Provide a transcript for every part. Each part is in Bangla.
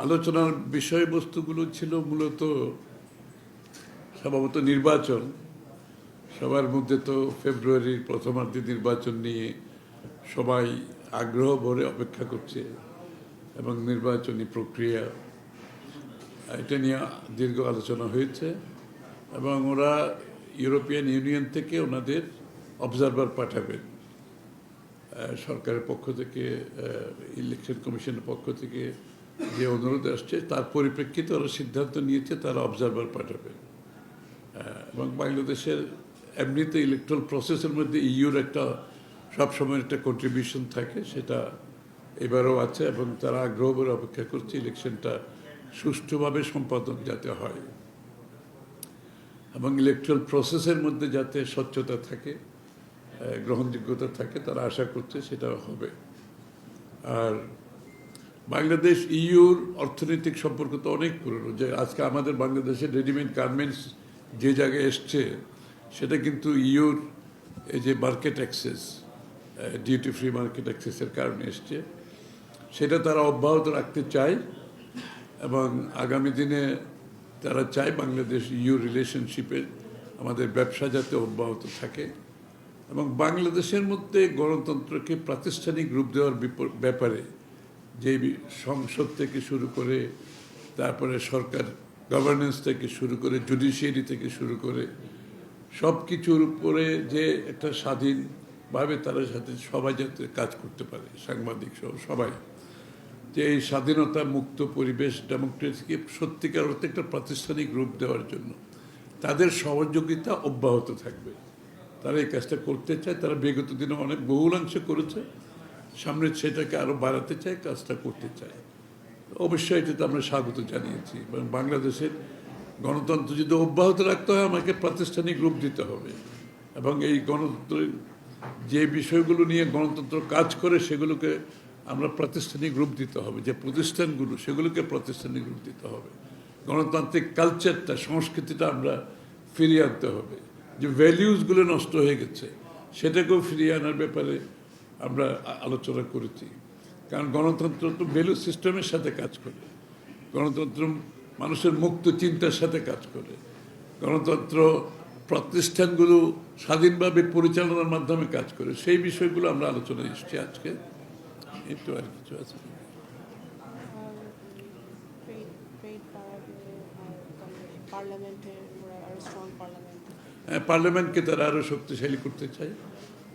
আলোচনার বিষয়বস্তুগুলো ছিল মূলত সম্ভবত নির্বাচন। সবার মধ্যে তো ফেব্রুয়ারির প্রথমার্ধে নির্বাচন নিয়ে সবাই আগ্রহ ভরে অপেক্ষা করছে এবং নির্বাচনী প্রক্রিয়া, এটা নিয়ে দীর্ঘ আলোচনা হয়েছে এবং ওরা ইউরোপিয়ান ইউনিয়ন থেকে ওনাদের অবজারভার পাঠাবেন সরকারের পক্ষ থেকে ইলেকশন কমিশনের পক্ষ থেকে যে অনুরোধ আসছে, তার পরিপ্রেক্ষিতে ওরা সিদ্ধান্ত নিয়েছে, তারা অবজারভার পাঠাবে। এবং বাংলাদেশের এমনিতে ইলেকট্রাল প্রসেসের মধ্যে ইউর একটা সবসময় একটা কন্ট্রিবিউশন থাকে, সেটা এবারও আছে এবং তারা আগ্রহ করে অপেক্ষা করছে ইলেকশনটা সুষ্ঠুভাবে সম্পাদন যাতে হয়। এবং ইলেকট্রাল প্রসেসের মধ্যে যাতে স্বচ্ছতা থাকে গ্রহণযোগ্যতা থাকে, তারা আশা করছে সেটা হবে। আর বাংলাদেশ ইউর অর্থনৈতিক সম্পর্ক তো অনেক পুরনো। যে আজকে আমাদের বাংলাদেশের রেডিমেড গার্মেন্টস যে জায়গায় এসছে, সেটা কিন্তু ইউর এই যে market access duty free market অ্যাক্সেসের কারণে এসছে। সেটা তারা অব্যাহত রাখতে চায় এবং আগামী দিনে তারা চায় বাংলাদেশ ইউ রিলেশনশিপে আমাদের ব্যবসা যাতে অব্যাহত থাকে এবং বাংলাদেশের মধ্যে গণতন্ত্রকে প্রাতিষ্ঠানিক রূপ দেওয়ার ব্যাপারে যে সংসদ থেকে শুরু করে, তারপরে সরকার গভর্নেন্স থেকে শুরু করে জুডিশিয়ারি থেকে শুরু করে সব কিছুর উপরে যে একটা স্বাধীনভাবে তারা সাথে সবাই যাতে কাজ করতে পারে, সাংবাদিক সহ সবাই, যে এই স্বাধীনতা মুক্ত পরিবেশ ডেমোক্রেসিকে সত্যিকার অর্থে একটা প্রাতিষ্ঠানিক রূপ দেওয়ার জন্য তাদের সহযোগিতা অব্যাহত থাকবে। তারা এই কাজটা করতে চায়, তারা বিগত দিনে অনেক বহুলাংশে করেছে। সামনে সেটাকে আরও বাড়াতে চায় কাজটা করতে চায় অবশ্যই এটাতে আমরা স্বাগত জানিয়েছি, এবং বাংলাদেশের গণতন্ত্র যদি অব্যাহত রাখতে হয়, আমাকে প্রাতিষ্ঠানিক রূপ দিতে হবে। এবং এই গণতন্ত্রের যে বিষয়গুলো নিয়ে গণতন্ত্র কাজ করে, সেগুলোকে আমরা প্রাতিষ্ঠানিক রূপ দিতে হবে। যে প্রতিষ্ঠানগুলো, সেগুলোকে প্রাতিষ্ঠানিক রূপ দিতে হবে। গণতান্ত্রিক কালচারটা, সংস্কৃতিটা আমরা ফিরিয়ে আনতে হবে। যে ভ্যালিউসগুলো নষ্ট হয়ে গেছে, সেটাকেও ফিরিয়ে আনার ব্যাপারে আমরা আলোচনা করেছি। কারণ গণতন্ত্র তো ভ্যালু সিস্টেমের সাথে কাজ করে। গণতন্ত্র মানুষের মুক্ত চিন্তার সাথে কাজ করে। গণতন্ত্র প্রতিষ্ঠানগুলো স্বাধীনভাবে পরিচালনার মাধ্যমে কাজ করে। সেই বিষয়গুলো আমরা আলোচনায় এসেছি আজকে। একটু আর কিছু আছে। পার্লামেন্ট হ্যাঁ, পার্লামেন্টকে তারা আরও শক্তিশালী করতে চায়।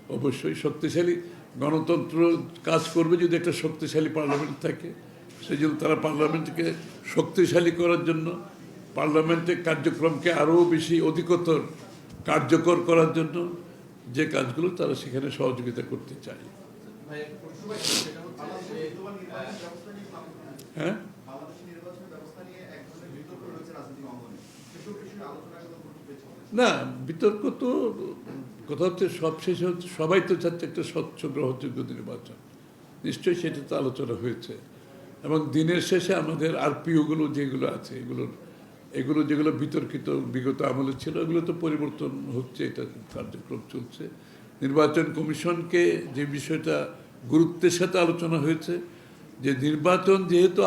অবশ্যই শক্তিশালী। গণতন্ত্র কাজ করবে যদি একটা শক্তিশালী পার্লামেন্ট থাকে। সেই জন্য তারা পার্লামেন্টকে শক্তিশালী করার জন্য পার্লামেন্টের কার্যক্রমকে আরও বেশি অধিকতর কার্যকর করার জন্য যে কাজগুলো তারা সেখানে সহযোগিতা করতে চায়। হ্যাঁ? না বিতর্ক তো কথা হচ্ছে সব শেষে হচ্ছে, সবাই তো চাচ্ছে একটা স্বচ্ছ গ্রহণযোগ্য নির্বাচন। নিশ্চয়ই সেটা তো আলোচনা হয়েছে। এবং দিনের শেষে আমাদের আরপিওগুলো যেগুলো আছে এগুলোর এগুলো যেগুলো বিতর্কিত, বিগত আমলে ছিল, এগুলো তো পরিবর্তন হচ্ছে, এটা কার্যক্রম চলছে। নির্বাচন কমিশনকে যে বিষয়টা গুরুত্বের সাথে আলোচনা হয়েছে, যে নির্বাচন যেহেতু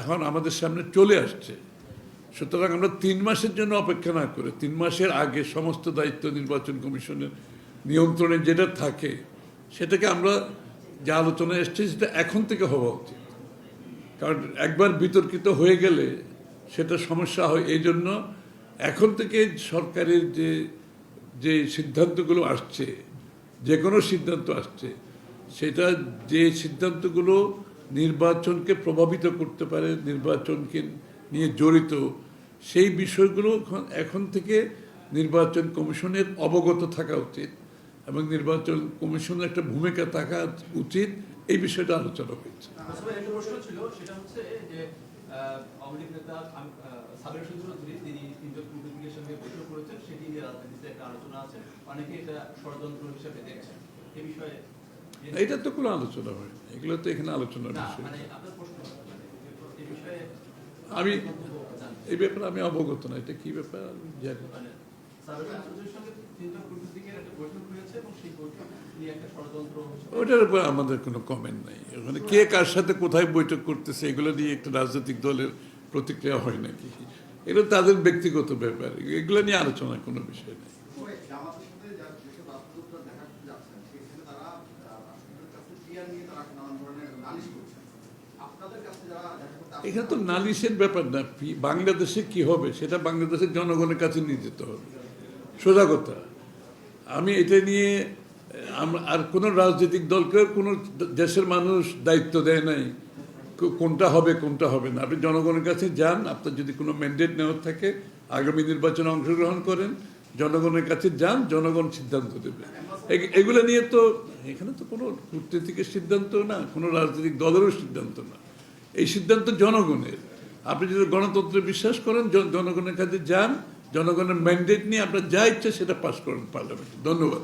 এখন আমাদের সামনে চলে আসছে সুতরাং আমরা তিন মাসের জন্য অপেক্ষা না করে তিন মাসের আগে সমস্ত দায়িত্ব নির্বাচন কমিশনের নিয়ন্ত্রণে যেটা থাকে, সেটাকে আমরা যে আলোচনা এসছে সেটা এখন থেকে হওয়া উচিত। কারণ একবার বিতর্কিত হয়ে গেলে সেটা সমস্যা হয়। এই জন্য এখন থেকে সরকারের যে যে সিদ্ধান্তগুলো আসছে, যে কোনো সিদ্ধান্ত আসছে, সেটা যে সিদ্ধান্তগুলো নির্বাচনকে প্রভাবিত করতে পারে, নির্বাচনকে নিয়ে জড়িত সেই বিষয়গুলো এখন- এখন থেকে নির্বাচন কমিশনের অবগত থাকা উচিত এবং নির্বাচন কমিশনের একটা ভূমিকা থাকা উচিত। এই বিষয়টা আলোচনা হয়েছে। এটা তো কোনো আলোচনা হয় এগুলো তো এখানে আলোচনার বিষয়। মানে মানে আমি। এই ব্যাপারে আমি অবগত না এটা কি ব্যাপার? আমি জানি। মানে ওটার উপর আমাদের কোনো কমেন্ট নাই। ওখানে কে কার সাথে কোথায় বৈঠক করতেছে এগুলো নিয়ে একটা রাজনৈতিক দলের প্রতিক্রিয়া হয় নাকি? এটা তাদের ব্যক্তিগত ব্যাপার। এগুলো নিয়ে আলোচনা কোনো বিষয় নেই। দেখা যাচ্ছেন সেখানে নিয়ে তারা নানান ধরনের নালিশ করছেন আপনাদের কাছে যারা দেখা করতে আসছেন, এখানে তো নালিশের ব্যাপার না বাংলাদেশে কি হবে সেটা বাংলাদেশের জনগণের কাছে নিয়ে যেতে হবে। সোজা কথা আমি এটা নিয়ে আর কোনো রাজনৈতিক দলকে কোনো দেশের মানুষ দায়িত্ব দেয় নাই কোনটা হবে কোনটা হবে না। আপনি জনগণের কাছে যান আপনার যদি কোনো ম্যান্ডেট নেওয়ার থাকে আগামী নির্বাচনে অংশগ্রহণ করেন জনগণের কাছে যান জনগণ সিদ্ধান্ত দেবে। এগুলো নিয়ে তো এখানে তো কোনো কূটনীতিকের সিদ্ধান্ত না কোনো রাজনৈতিক দলেরও সিদ্ধান্ত না। এই সিদ্ধান্ত জনগণের। আপনি যদি গণতন্ত্রে বিশ্বাস করেন, জন- জনগণের কাছে যান, জনগণের ম্যান্ডেট নিয়ে আপনার যা ইচ্ছা সেটা পাস করেন পার্লামেন্টে ধন্যবাদ।